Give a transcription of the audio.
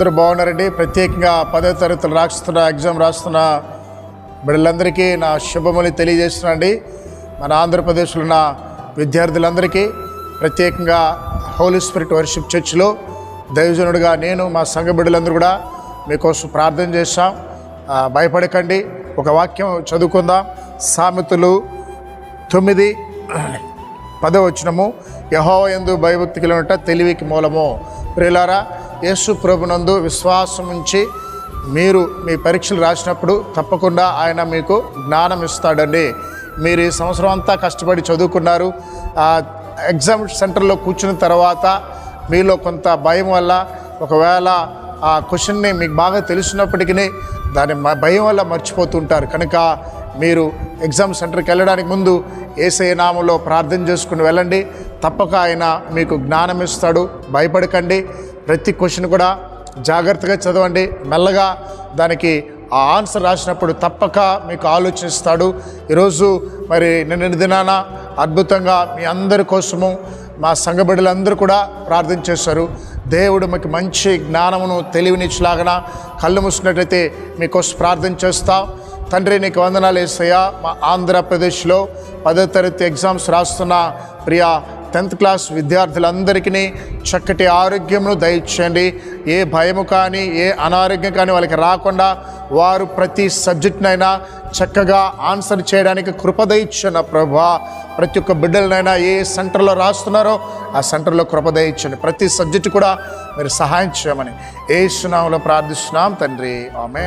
అందరూ బాగున్నారండి. ప్రత్యేకంగా పదో తరగతులు రాస్తున్న ఎగ్జామ్ రాస్తున్న బిడ్డలందరికీ నా శుభములు తెలియజేస్తున్నాండి మన ఆంధ్రప్రదేశ్లో ఉన్న విద్యార్థులందరికీ ప్రత్యేకంగా హోలీ స్పిరిట్ వర్షిప్ చర్చ్లో దైవజనుడిగా నేను మా సంఘ బిడ్డలందరూ కూడా మీకోసం ప్రార్థన చేశాం భయపడకండి. ఒక వాక్యం చదువుకుందాం. సామెతలు తొమ్మిది పదవచనము యహోవ ఎందు భయభక్తి కలిగినట తెలివికి మూలము. ప్రియులారా యేసు ప్రభునందు విశ్వాసం ఉంచి మీరు మీ పరీక్షలు రాసినప్పుడు తప్పకుండా ఆయన మీకు జ్ఞానం ఇస్తాడండి. మీరు ఈ సంవత్సరం అంతా కష్టపడి చదువుకున్నారు. ఎగ్జామ్ సెంటర్లో కూర్చున్న తర్వాత మీలో కొంత భయం వల్ల ఒకవేళ ఆ క్వశ్చన్ని మీకు బాగా తెలిసినప్పటికీ దాని భయం వల్ల మర్చిపోతుంటారు. కనుక మీరు ఎగ్జామ్ సెంటర్కి వెళ్ళడానికి ముందు ఏసఐ నామంలో ప్రార్థన చేసుకుని వెళ్ళండి. తప్పక ఆయన మీకు జ్ఞానం ఇస్తాడు భయపడకండి. ప్రతి క్వశ్చన్ కూడా జాగ్రత్తగా చదవండి. మెల్లగా దానికి ఆ ఆన్సర్ రాసినప్పుడు తప్పక మీకు ఆలోచిస్తాడు ఈరోజు మరి నిన్న దినాన అద్భుతంగా మీ అందరి కోసము మా సంఘబిడ్డలందరూ కూడా ప్రార్థన చేశారు. దేవుడు మీకు మంచి జ్ఞానమును తెలివినిచ్చేలాగన కళ్ళు మూసుకున్నట్లయితే మీకోసం ప్రార్థన చేస్తాం. తండ్రి నీకు వందనాలు వేసయ్యా మా ఆంధ్రప్రదేశ్లో పదో తరగతి ఎగ్జామ్స్ రాస్తున్న ప్రియా టెన్త్ క్లాస్ విద్యార్థులందరికీ చక్కటి ఆరోగ్యమును దయచేయండి. ఏ భయము కానీ ఏ అనారోగ్యం కానీ వాళ్ళకి రాకుండా వారు ప్రతి సబ్జెక్ట్నైనా చక్కగా ఆన్సర్ చేయడానికి కృపదయించిన ప్రభా. ప్రతి ఒక్క బిడ్డలనైనా ఏ సెంటర్లో రాస్తున్నారో ఆ సెంటర్లో కృపదయించండి ప్రతి సబ్జెక్టు కూడా మీరు సహాయం చేయమని. ఏ సునాములో ప్రార్థిస్తున్నాం తండ్రి. ఆమె